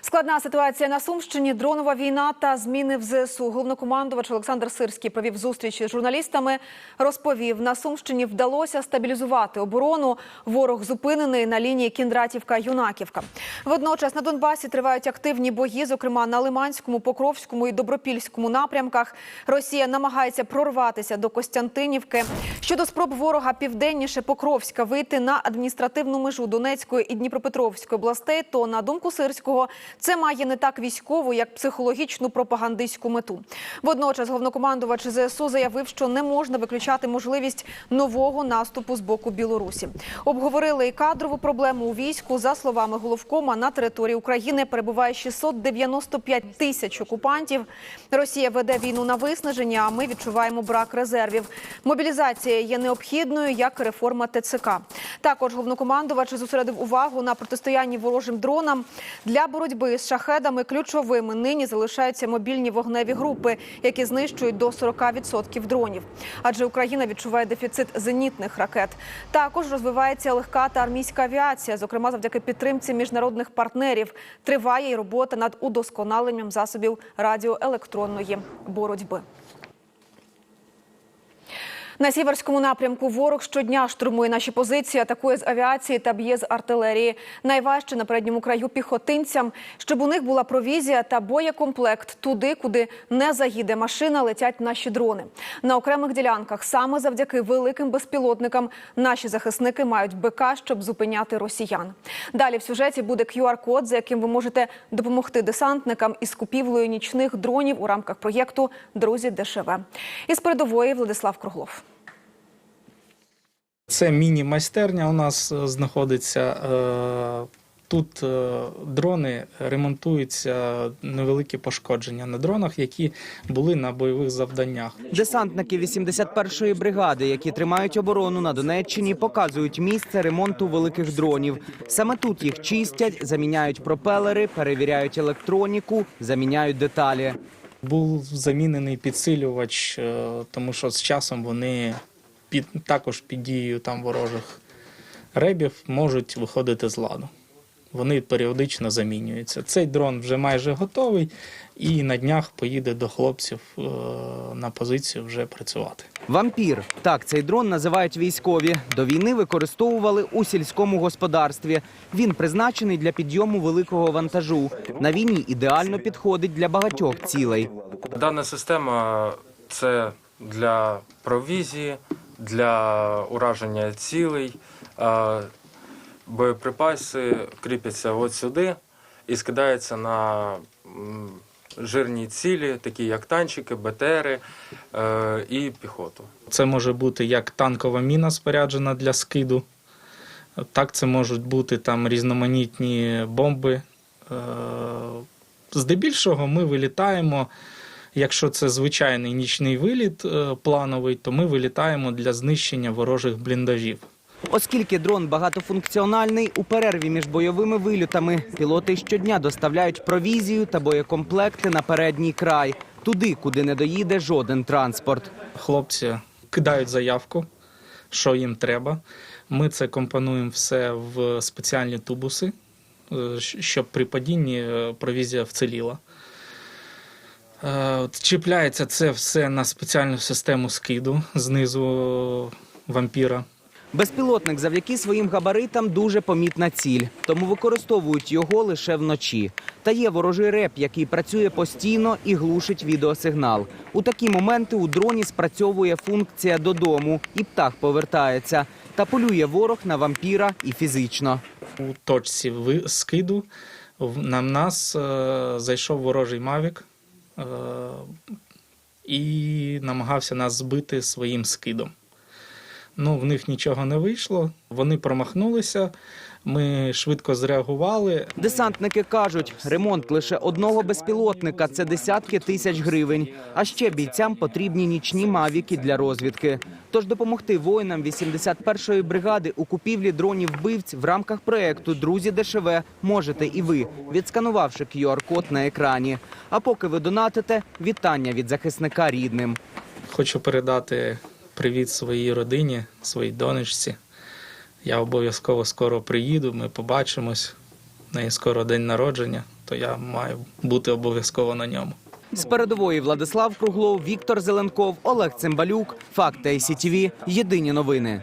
Складна ситуація на Сумщині, дронова війна та зміни в ЗСУ. Головнокомандувач Олександр Сирський провів зустріч із журналістами. Розповів, на Сумщині вдалося стабілізувати оборону. Ворог зупинений на лінії Кіндратівка-Юнаківка. Водночас на Донбасі тривають активні бої, зокрема на Лиманському, Покровському і Добропільському напрямках. Росія намагається прорватися до Костянтинівки. Щодо спроб ворога південніше Покровська вийти на адміністративну межу Донецької і Дніпропетровської областей, то на думку Сирського, це має не так військову, як психологічну пропагандистську мету. Водночас головнокомандувач ЗСУ заявив, що не можна виключати можливість нового наступу з боку Білорусі. Обговорили і кадрову проблему у війську. За словами головкома, на території України перебуває 695 тисяч окупантів. Росія веде війну на виснаження. А ми відчуваємо брак резервів. Мобілізація є необхідною, як реформа ТЦК. Також головнокомандувач зосередив увагу на протистоянні ворожим дронам. Для боротьби з шахедами ключовими нині залишаються мобільні вогневі групи, які знищують до 40% дронів. Адже Україна відчуває дефіцит зенітних ракет. Також розвивається легка та армійська авіація, зокрема завдяки підтримці міжнародних партнерів. Триває й робота над удосконаленням засобів радіоелектронної боротьби. На сіверському напрямку ворог щодня штурмує наші позиції, атакує з авіації та б'є з артилерії. Найважче на передньому краю піхотинцям, щоб у них була провізія та боєкомплект туди, куди не заїде машина, летять наші дрони. На окремих ділянках саме завдяки великим безпілотникам наші захисники мають БК, щоб зупиняти росіян. Далі в сюжеті буде QR-код, за яким ви можете допомогти десантникам із купівлею нічних дронів у рамках проєкту Друзі ДШВ. Із передової Владислав Круглов. Це міні-майстерня у нас е, знаходиться. Е, Тут е, дрони ремонтуються невеликі пошкодження на дронах, які були на бойових завданнях. Десантники 81-ї бригади, які тримають оборону на Донеччині, показують місце ремонту великих дронів. Саме тут їх чистять, заміняють пропелери, перевіряють електроніку, заміняють деталі. Був замінений підсилювач, тому що з часом вони під також під дією там ворожих ребів можуть виходити з ладу. Вони періодично замінюються. Цей дрон вже майже готовий, і на днях поїде до хлопців е, на позицію вже працювати. Вампір так цей дрон називають військові. До війни використовували у сільському господарстві. Він призначений для підйому великого вантажу. На війні ідеально підходить для багатьох цілей. Дана система це для провізії, для ураження цілей. Боєприпаси кріпляться от сюди і скидаються на жирні цілі, такі як танчики, БТРи е, і піхоту. Це може бути як танкова міна споряджена для скиду, так це можуть бути там різноманітні бомби. Е, Здебільшого ми вилітаємо. Якщо це звичайний нічний виліт е, плановий, то ми вилітаємо для знищення ворожих бліндажів. Оскільки дрон багатофункціональний, у перерві між бойовими вильотами пілоти щодня доставляють провізію та боєкомплекти на передній край, туди, куди не доїде жоден транспорт. Хлопці кидають заявку, що їм треба. Ми це компонуємо все в спеціальні тубуси, е, щоб при падінні е, провізія вціліла. Е, Чіпляється це все на спеціальну систему скиду знизу вампіра. Безпілотник завдяки своїм габаритам дуже помітна ціль, тому використовують його лише вночі. Та є ворожий реп, який працює постійно і глушить відеосигнал. У такі моменти у дроні спрацьовує функція додому, і птах повертається. Та полює ворог на вампіра і фізично. У точці скиду на нас е, зайшов ворожий мавік і намагався нас збити своїм скидом. Ну, в них нічого не вийшло, вони промахнулися. Ми швидко зреагували. Десантники кажуть, ремонт лише одного безпілотника це десятки тисяч гривень. А ще бійцям потрібні нічні мавіки для розвідки. Тож допомогти воїнам 81-ї бригади у купівлі дронів вбивць в рамках проекту Друзі ДШВ можете і ви, відсканувавши QR-код на екрані. А поки ви донатите, вітання від захисника рідним. Хочу передати привіт своїй родині, своїй донечці. Я обов'язково скоро приїду, ми побачимось. В неї скоро день народження. то я маю бути обов'язково на ньому. З передової Владислав Круглов, Віктор Зеленков, Олег Цимбалюк. Факти ICTV. Єдині новини.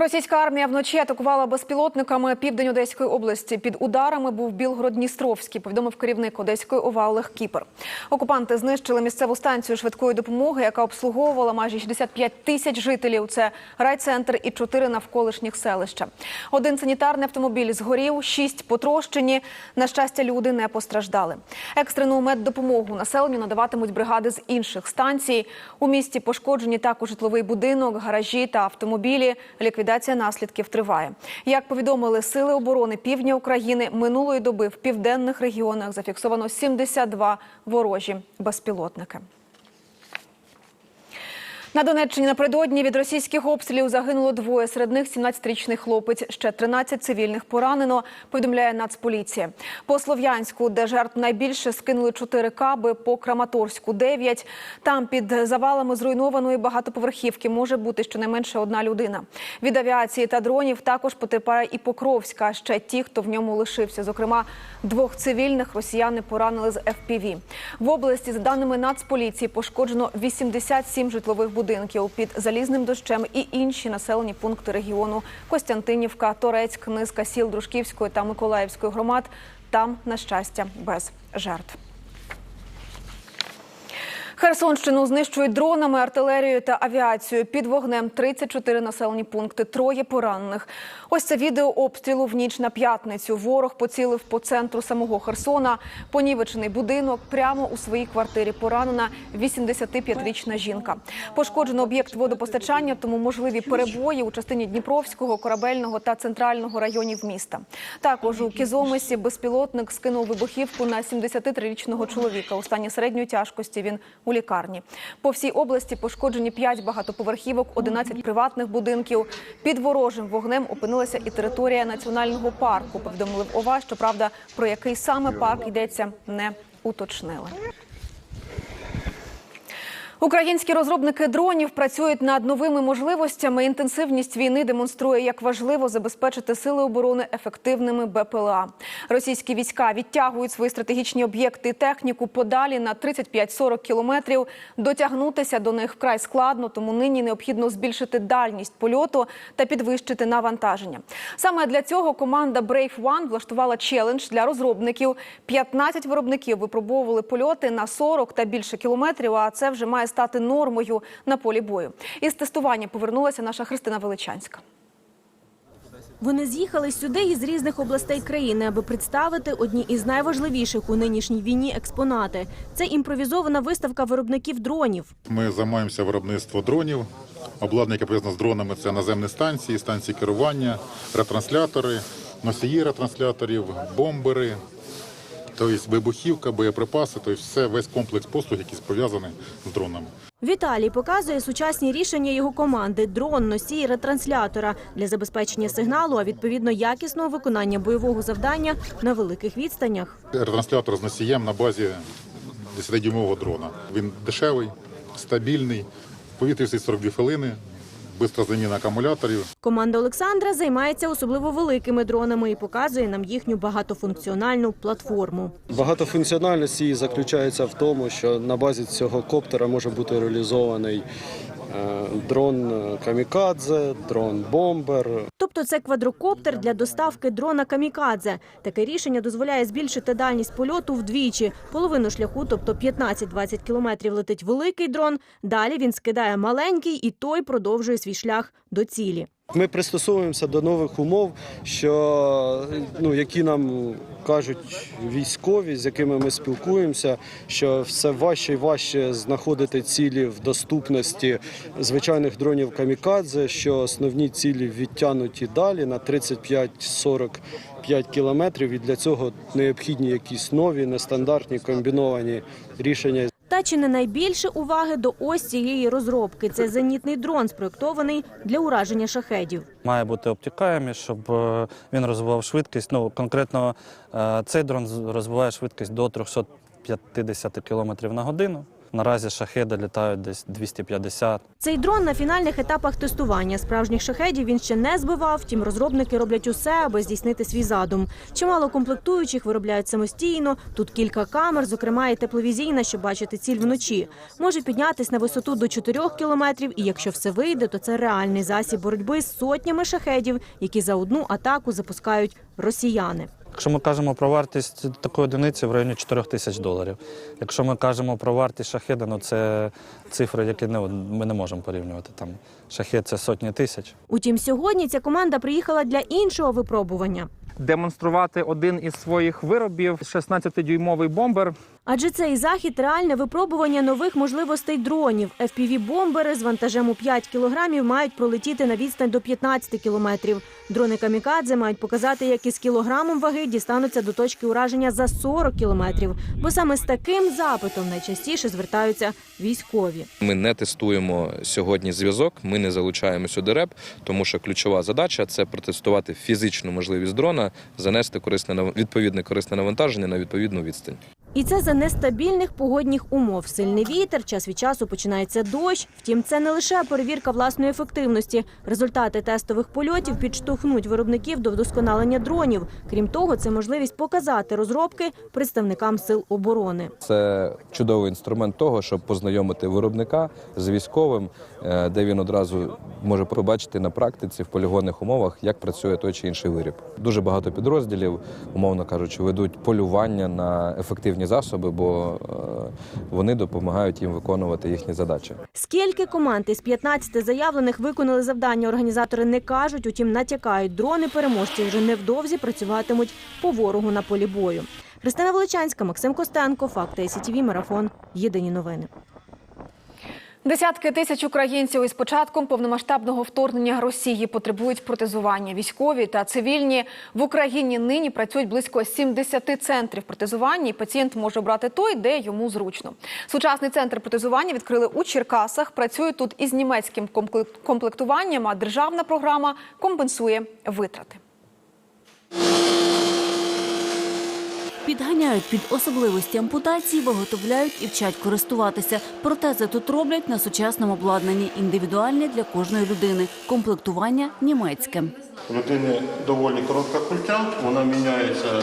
Російська армія вночі атакувала безпілотниками південь Одеської області. Під ударами був Білгород-Дністровський, повідомив керівник Одеської ОВА Олег Кіпер. Окупанти знищили місцеву станцію швидкої допомоги, яка обслуговувала майже 65 тисяч жителів. Це райцентр і чотири навколишніх селища. Один санітарний автомобіль згорів, шість потрощені. На щастя, люди не постраждали. Екстрену меддопомогу населенню надаватимуть бригади з інших станцій. У місті пошкоджені також житловий будинок, гаражі та автомобілі. Ліквідація наслідків триває. Як повідомили сили оборони півдня України, минулої доби в південних регіонах зафіксовано 72 ворожі безпілотники. На Донеччині напередодні від російських обстрілів загинуло двоє. Серед них 17-річний хлопець. Ще 13 цивільних поранено. Повідомляє Нацполіція. По Слов'янську, де жертв найбільше скинули 4 каби, по Краматорську 9. Там під завалами зруйнованої багатоповерхівки може бути щонайменше одна людина. Від авіації та дронів також потерпає і Покровська. Ще ті, хто в ньому лишився. Зокрема, двох цивільних росіяни поранили з FPV. В області, за даними Нацполіції, пошкоджено 87 житлових під залізним дощем і інші населені пункти регіону Костянтинівка, Торецьк, низка сіл Дружківської та Миколаївської громад. Там, на щастя, без жертв. Херсонщину знищують дронами, артилерією та авіацією. Під вогнем 34 населені пункти, троє поранених. Ось це відео обстрілу в ніч на п'ятницю. Ворог поцілив по центру самого Херсона. Понівечений будинок прямо у своїй квартирі поранена 85-річна жінка. Пошкоджено об'єкт водопостачання, тому можливі перебої у частині Дніпровського, корабельного та центрального районів міста. Також у Кізомисі безпілотник скинув вибухівку на 73-річного чоловіка. У стані середньої тяжкості він у лікарні. По всій області пошкоджені 5 багатоповерхівок, 11 приватних будинків. Під ворожим вогнем опинилася і територія національного парку. Повідомили в ОВА. Щоправда, про який саме парк йдеться, не уточнили. Українські розробники дронів працюють над новими можливостями. Інтенсивність війни демонструє, як важливо забезпечити сили оборони ефективними БПЛА. Російські війська відтягують свої стратегічні об'єкти і техніку подалі на 35-40 кілометрів. Дотягнутися до них вкрай складно, тому нині необхідно збільшити дальність польоту та підвищити навантаження. Саме для цього команда Brave One влаштувала челендж для розробників. 15 виробників випробовували польоти на 40 та більше кілометрів. А це вже має стати нормою на полі бою. Із тестування повернулася наша Христина Величанська. Вони з'їхали сюди із різних областей країни, аби представити одні із найважливіших у нинішній війні експонати. Це імпровізована виставка виробників дронів. Ми займаємося виробництвом дронів. Обладнання, яке пов'язане з дронами, це наземні станції, станції керування, ретранслятори, носії ретрансляторів, бомбери, тобто вибухівка, боєприпаси, тобто все, весь комплекс послуг, який пов'язаний з дронами. Віталій показує сучасні рішення його команди: дрон, носій, ретранслятора для забезпечення сигналу, а відповідно якісного виконання бойового завдання на великих відстанях. Ретранслятор з носієм на базі 10-дюймового дрона. Він дешевий, стабільний, всі 42 хвилини, швидка заміна акумуляторів. Команда Олександра займається особливо великими дронами і показує нам їхню багатофункціональну платформу. Багатофункціональність її заключається в тому, що на базі цього коптера може бути реалізований дрон е, камікадзе, дрон бомбер, Тобто це квадрокоптер для доставки дрона камікадзе. Таке рішення дозволяє збільшити дальність польоту вдвічі. Половину шляху, тобто 15-20 кілометрів, летить великий дрон. Далі він скидає маленький, і той продовжує свій шлях до цілі. Ми пристосовуємося до нових умов, що ну які нам кажуть військові, з якими ми спілкуємося, що все важче і важче знаходити цілі в доступності звичайних дронів камікадзе, що основні цілі відтягнуті далі на 35-45 кілометрів, і для цього необхідні якісь нові, нестандартні комбіновані рішення. Та чи не найбільше уваги до ось цієї розробки? Це зенітний дрон, спроєктований для ураження шахедів. Має бути обтікаємі, щоб е, він розвивав швидкість. Ну конкретно е, цей дрон розвиває швидкість до 350 км на годину. Наразі шахеди літають десь 250. Цей дрон на фінальних етапах тестування справжніх шахедів він ще не збивав. Втім, розробники роблять усе, аби здійснити свій задум. Чимало комплектуючих виробляють самостійно. Тут кілька камер, зокрема і тепловізійна, щоб бачити ціль вночі. Може піднятись на висоту до 4 кілометрів. І якщо все вийде, то це реальний засіб боротьби з сотнями шахедів, які за одну атаку запускають росіяни. Якщо ми кажемо про вартість такої одиниці в районі 4 тисяч доларів. Якщо ми кажемо про вартість шахеда, ну це цифри, які не, ми не можемо порівнювати. Там шахет це сотні тисяч. Утім, сьогодні ця команда приїхала для іншого випробування. демонструвати один із своїх виробів 16-дюймовий бомбер. Адже цей захід реальне випробування нових можливостей дронів. FPV-бомбери з вантажем у 5 кілограмів мають пролетіти на відстань до 15 кілометрів. Дрони камікадзе мають показати, як із кілограмом ваги дістануться до точки ураження за 40 кілометрів. Бо саме з таким запитом найчастіше звертаються військові. Ми не тестуємо сьогодні зв'язок, ми не залучаємо сюди реп, тому що ключова задача це протестувати фізичну можливість дрона, занести корисне відповідне корисне навантаження на відповідну відстань. І це за нестабільних погодних умов. Сильний вітер, час від часу починається дощ. Втім, це не лише перевірка власної ефективності. Результати тестових польотів підштовхнуть виробників до вдосконалення дронів. Крім того, це можливість показати розробки представникам сил оборони. Це чудовий інструмент того, щоб познайомити виробника з військовим, е, де він одразу може побачити на практиці в полігонних умовах, як працює той чи інший виріб. Дуже багато підрозділів, умовно кажучи, ведуть полювання на ефективні засоби, бо е, вони допомагають їм виконувати їхні задачі. Скільки команд із 15 заявлених виконали завдання, організатори не кажуть, утім натякають, дрони переможці вже невдовзі працюватимуть по ворогу на полі бою. Христина Величанська, Максим Костенко, Факти СІТВ, Марафон. Єдині новини. Десятки тисяч українців із початком повномасштабного вторгнення Росії потребують протезування. Військові та цивільні в Україні нині працюють близько 70 центрів протезування. і Пацієнт може обрати той, де йому зручно. Сучасний центр протезування відкрили у Черкасах. Працюють тут із німецьким комплект- комплектуванням. А державна програма компенсує витрати. Підганяють під особливості ампутації, виготовляють і вчать користуватися. Протези тут роблять на сучасному обладнанні, індивідуальні для кожної людини. Комплектування німецьке. Людини доволі коротка культя, вона міняється е,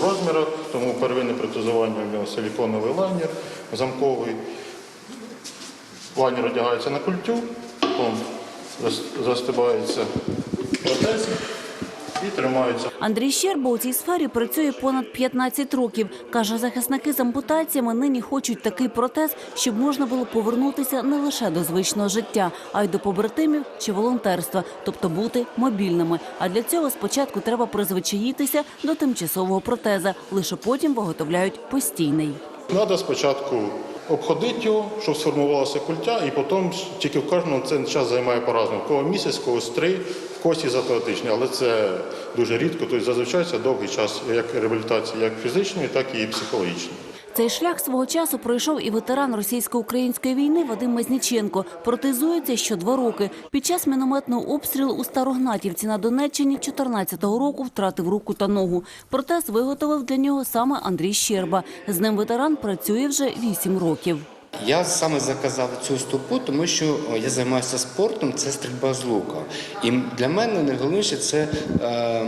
в розмірах, тому первинне протезування в нього силіконовий лайнер, замковий. Лайнер одягається на культю, застибається протез і тримається. Андрій Щерба у цій сфері працює понад 15 років. Каже, захисники з ампутаціями нині хочуть такий протез, щоб можна було повернутися не лише до звичного життя, а й до побратимів чи волонтерства, тобто бути мобільними. А для цього спочатку треба призвичаїтися до тимчасового протеза. Лише потім виготовляють постійний. Треба спочатку обходити його, щоб сформувалася культя, і потім тільки в кожному це час займає по-разному. В кого місяць, в когось три, в когось і за два тижні. Але це дуже рідко. Тобто зазвичай це довгий час як реабілітації, як фізичної, так і психологічної. Цей шлях свого часу пройшов і ветеран російсько-української війни Вадим Мазніченко. Протезується що два роки. Під час мінометного обстрілу у Старогнатівці на Донеччині 14-го року втратив руку та ногу. Протез виготовив для нього саме Андрій Щерба. З ним ветеран працює вже 8 років. Я саме заказав цю стопу, тому що я займаюся спортом, це стрільба з лука. І для мене найголовніше це е,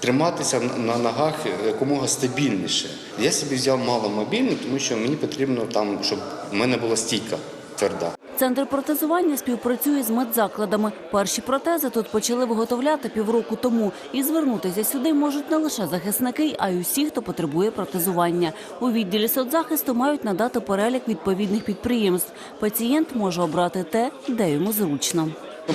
триматися на- ногах якомога стабільніше. Я собі взяв маломобільний, тому що мені потрібно там, щоб в мене була стійка тверда. Центр протезування співпрацює з медзакладами. Перші протези тут почали виготовляти півроку тому. І звернутися сюди можуть не лише захисники, а й усі, хто потребує протезування. У відділі соцзахисту мають надати перелік відповідних підприємств. Пацієнт може обрати те, де йому зручно.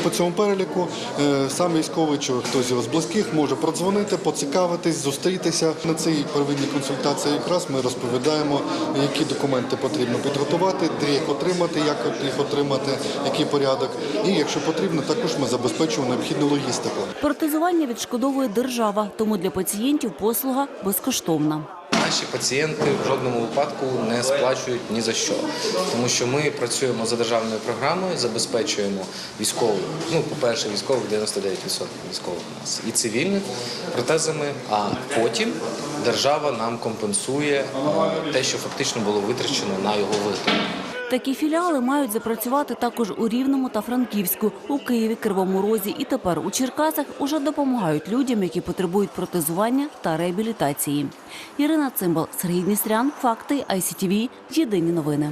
По цьому переліку е, сам військовий чи хтось його з близьких може продзвонити, поцікавитись, зустрітися на цій первинній консультації. Якраз ми розповідаємо, які документи потрібно підготувати, де їх отримати, як їх отримати, який порядок. І якщо потрібно, також ми забезпечуємо необхідну логістику. Протезування відшкодовує держава, тому для пацієнтів послуга безкоштовна. Наші пацієнти в жодному випадку не сплачують ні за що, тому що ми працюємо за державною програмою, забезпечуємо військових. Ну, по-перше, військових 99% військових у нас і цивільних протезами. А потім держава нам компенсує е, те, що фактично було витрачено на його виготовлення. Такі філіали мають запрацювати також у Рівному та Франківську, у Києві, Кривому Розі і тепер у Черкасах уже допомагають людям, які потребують протезування та реабілітації. Ірина Цимбал, Сергій Дністрян, Факти, ICTV, Єдині новини.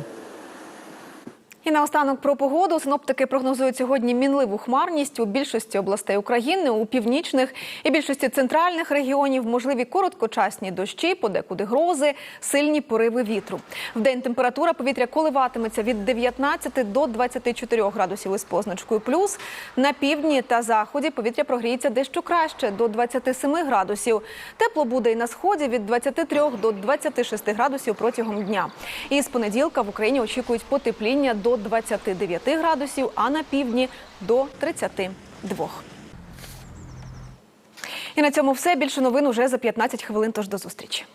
І наостанок про погоду синоптики прогнозують сьогодні мінливу хмарність у більшості областей України, у північних і більшості центральних регіонів можливі короткочасні дощі, подекуди грози, сильні пориви вітру. В день температура повітря коливатиметься від 19 до 24 градусів із позначкою плюс. На півдні та заході повітря прогріється дещо краще до 27 градусів. Тепло буде і на сході від 23 до 26 градусів протягом дня. І з понеділка в Україні очікують потепління до 29 градусів, а на півдні до 32. І на цьому все. Більше новин уже за 15 хвилин. Тож до зустрічі.